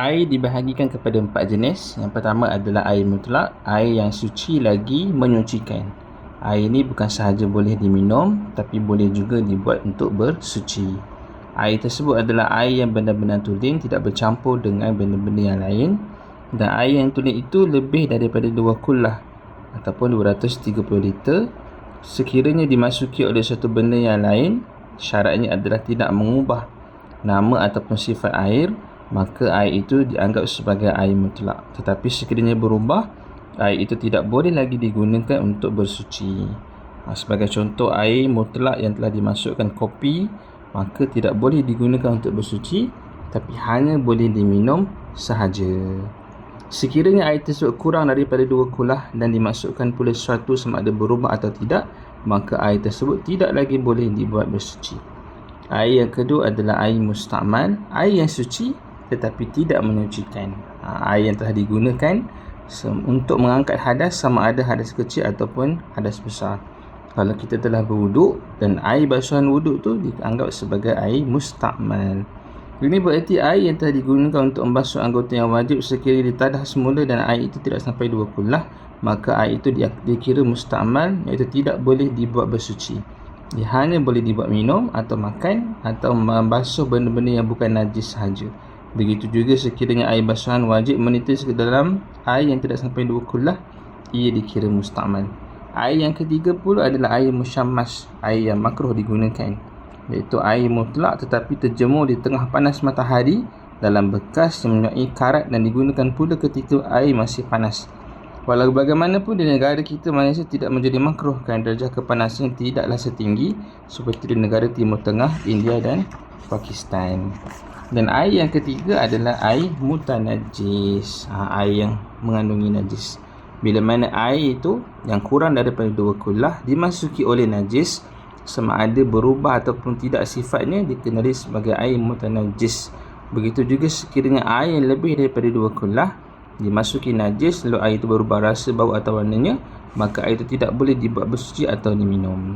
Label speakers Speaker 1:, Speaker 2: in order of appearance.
Speaker 1: Air dibahagikan kepada empat jenis. Yang pertama adalah air mutlak, air yang suci lagi menyucikan. Air ini bukan sahaja boleh diminum tapi boleh juga dibuat untuk bersuci. Air tersebut adalah air yang benar-benar tulen tidak bercampur dengan benda-benda yang lain dan air yang tulen itu lebih daripada 2 kullah ataupun 230 liter sekiranya dimasuki oleh satu benda yang lain syaratnya adalah tidak mengubah nama ataupun sifat air maka air itu dianggap sebagai air mutlak. Tetapi sekiranya berubah, air itu tidak boleh lagi digunakan untuk bersuci. Ha, sebagai contoh air mutlak yang telah dimasukkan kopi, maka tidak boleh digunakan untuk bersuci, tapi hanya boleh diminum sahaja. Sekiranya air tersebut kurang daripada dua kulah dan dimasukkan pula sesuatu sama ada berubah atau tidak, maka air tersebut tidak lagi boleh dibuat bersuci. Air yang kedua adalah air mustamal, air yang suci tetapi tidak menyucikan. Ha, air yang telah digunakan untuk mengangkat hadas sama ada hadas kecil ataupun hadas besar. Kalau kita telah berwuduk dan air basuhan wuduk tu dianggap sebagai air mustakmal. Ini bererti air yang telah digunakan untuk membasuh anggota yang wajib sekiranya ditadah semula dan air itu tidak sampai dua kulah, maka air itu dikira mustakmal iaitu tidak boleh dibuat bersuci. Dia hanya boleh dibuat minum atau makan atau membasuh benda-benda yang bukan najis sahaja. Begitu juga sekiranya air basuhan wajib menitis ke dalam air yang tidak sampai dua kulah, ia dikira mustamal. Air yang ketiga pula adalah air musyammas, air yang makruh digunakan. Iaitu air mutlak tetapi terjemur di tengah panas matahari dalam bekas yang mempunyai karat dan digunakan pula ketika air masih panas. Walau bagaimanapun di negara kita Malaysia tidak menjadi makruh kerana darjah kepanasan tidaklah setinggi seperti di negara Timur Tengah, India dan Pakistan. Dan air yang ketiga adalah air mutanajis. Ha, air yang mengandungi najis. Bila mana air itu yang kurang daripada dua kulah dimasuki oleh najis sama ada berubah ataupun tidak sifatnya dikenali sebagai air mutanajis. Begitu juga sekiranya air yang lebih daripada dua kulah dimasuki najis lalu air itu berubah rasa bau atau warnanya maka air itu tidak boleh dibuat bersuci atau diminum.